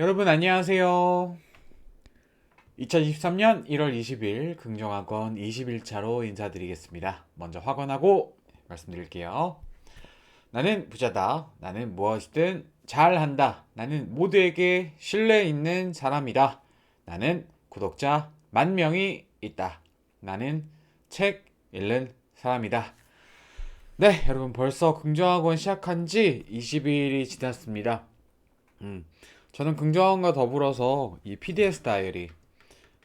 여러분 안녕하세요. 2023년 1월 20일 긍정학원 21차로 인사드리겠습니다. 먼저 확언하고 말씀드릴게요. 나는 부자다. 나는 무엇이든 잘한다. 나는 모두에게 신뢰 있는 사람이다. 나는 구독자 만 명이 있다. 나는 책 읽는 사람이다. 네, 여러분 벌써 긍정학원 시작한 지 20일이 지났습니다. 음, 저는 긍정학원과 더불어서 이 PDS 다이어리,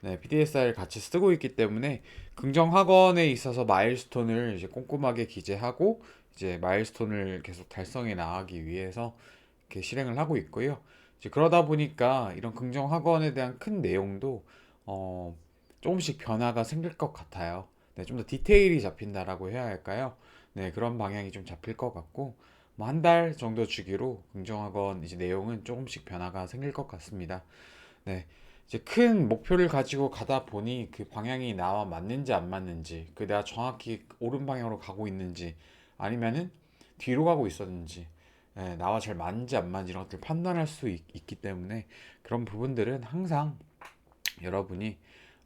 네, PDS 다이어리를 같이 쓰고 있기 때문에 긍정 학원에 있어서 마일스톤을 이제 꼼꼼하게 기재하고 이제 마일스톤을 계속 달성해 나가기 위해서 이렇게 실행을 하고 있고요. 이제 그러다 보니까 이런 긍정 학원에 대한 큰 내용도 어, 조금씩 변화가 생길 것 같아요. 네, 좀 더 디테일이 잡힌다라고 해야 할까요? 네, 그런 방향이 좀 잡힐 것 같고, 뭐 한 달 정도 주기로 긍정학원 이제 내용은 조금씩 변화가 생길 것 같습니다. 네, 이제 큰 목표를 가지고 가다 보니 그 방향이 나와 맞는지 안 맞는지, 그 내가 정확히 옳은 방향으로 가고 있는지, 아니면은 뒤로 가고 있었는지, 네, 나와 잘 맞는지 안 맞는지 이런 것들 판단할 수 있, 있기 때문에 그런 부분들은 항상 여러분이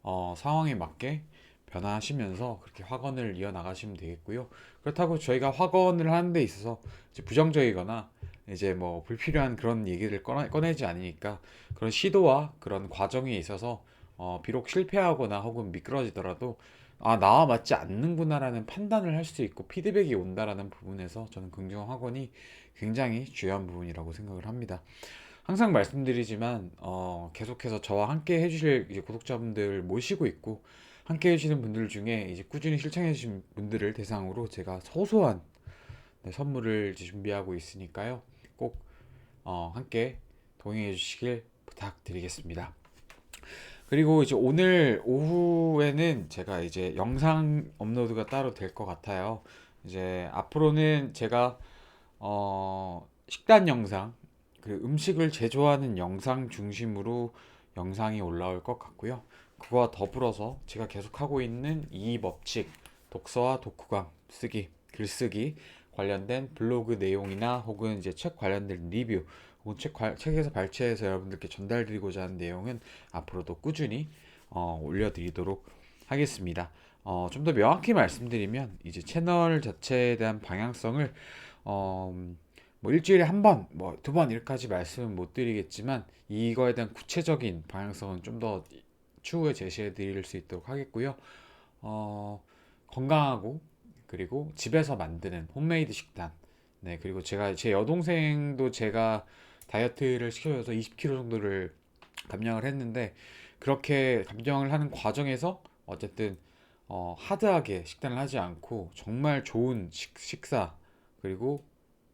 어, 상황에 맞게 변화하시면서 그렇게 확언을 이어나가시면 되겠고요. 그렇다고 저희가 확언을 하는 데 있어서 이제 부정적이거나 이제 뭐 불필요한 그런 얘기를 꺼내, 꺼내 지 않으니까 그런 시도와 그런 과정에 있어서 어, 비록 실패하거나 혹은 미끄러지더라도 아, 나와 맞지 않는구나라는 판단을 할 수 있고 피드백이 온다라는 부분에서 저는 긍정 학원이 굉장히 중요한 부분이라고 생각을 합니다. 항상 말씀드리지만 어, 계속해서 저와 함께 해주실 구독자분들 모시고 있고 함께 해주시는 분들 중에 이제 꾸준히 실천해 주신 분들을 대상으로 제가 소소한 네, 선물을 준비하고 있으니까요. 꼭 어, 함께 동행해 주시길 부탁드리겠습니다. 그리고 이제 오늘 오후에는 제가 이제 영상 업로드가 따로 될 것 같아요. 이제 앞으로는 제가 어, 식단 영상, 그 음식을 제조하는 영상 중심으로 영상이 올라올 것 같고요. 그거와 더불어서 제가 계속 하고 있는 이 법칙, 독서와 독후감 쓰기, 글쓰기 관련된 블로그 내용이나 혹은 이제 책 관련된 리뷰 혹은 책 관- 책에서 발췌해서 여러분들께 전달드리고자 하는 내용은 앞으로도 꾸준히 어, 올려드리도록 하겠습니다. 어, 좀 더 명확히 말씀드리면 이제 채널 자체에 대한 방향성을 어, 뭐 일주일에 한 번, 뭐 두 번 이렇게까지 말씀은 못 드리겠지만 이거에 대한 구체적인 방향성은 좀더 추후에 제시해 드릴 수 있도록 하겠고요. 어, 건강하고 그리고 집에서 만드는 홈메이드 식단. 네, 그리고 제가 제 여동생도 제가 다이어트를 시켜줘서 20kg 정도를 감량을 했는데 그렇게 감량을 하는 과정에서 어쨌든 어, 하드하게 식단을 하지 않고 정말 좋은 식, 식사 그리고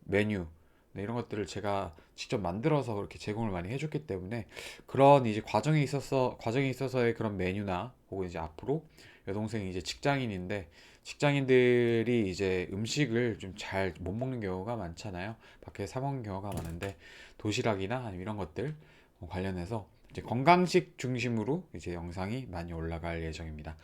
메뉴 네, 이런 것들을 제가 직접 만들어서 그렇게 제공을 많이 해줬기 때문에 그런 이제 과정에 있어서 과정에 있어서의 그런 메뉴나 혹은 이제 앞으로 여동생이 이제 직장인인데 직장인들이 이제 음식을 좀 잘 못 먹는 경우가 많잖아요. 밖에 사 먹는 경우가 많은데 도시락이나 아니면 이런 것들 관련해서 이제 건강식 중심으로 이제 영상이 많이 올라갈 예정입니다.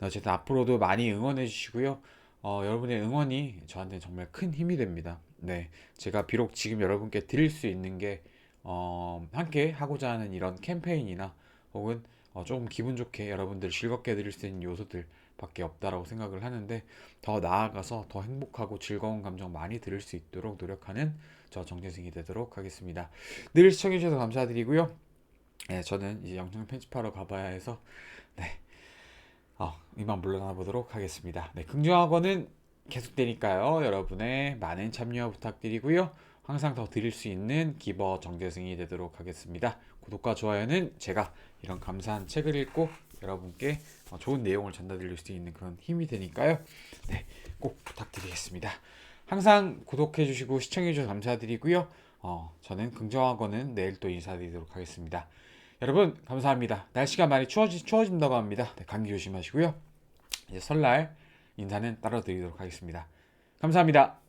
어쨌든 앞으로도 많이 응원해 주시고요. 어, 여러분의 응원이 저한테 정말 큰 힘이 됩니다. 네, 제가 비록 지금 여러분께 드릴 수 있는 게 어, 함께 하고자 하는 이런 캠페인이나 혹은 어, 조금 기분 좋게 여러분들 즐겁게 해드릴 수 있는 요소들 밖에 없다라고 생각을 하는데 더 나아가서 더 행복하고 즐거운 감정 많이 들을 수 있도록 노력하는 저 정재승이 되도록 하겠습니다. 늘 시청해주셔서 감사드리고요. 네, 저는 이제 영상 편집하러 가봐야 해서 네, 어, 이만 물러나 보도록 하겠습니다. 네, 긍정학원은 계속되니까요. 여러분의 많은 참여 부탁드리고요. 항상 더 드릴 수 있는 기버 정재승이 되도록 하겠습니다. 구독과 좋아요는 제가 이런 감사한 책을 읽고 여러분께 어, 좋은 내용을 전달드릴 수 있는 그런 힘이 되니까요. 네, 꼭 부탁드리겠습니다. 항상 구독해 주시고 시청해 주셔서 감사드리고요. 어, 저는 긍정학원은 내일 또 인사드리도록 하겠습니다. 여러분 감사합니다. 날씨가 많이 추워지, 추워진다고 합니다. 네, 감기 조심하시고요. 이제 설날 인사는 따로 드리도록 하겠습니다. 감사합니다.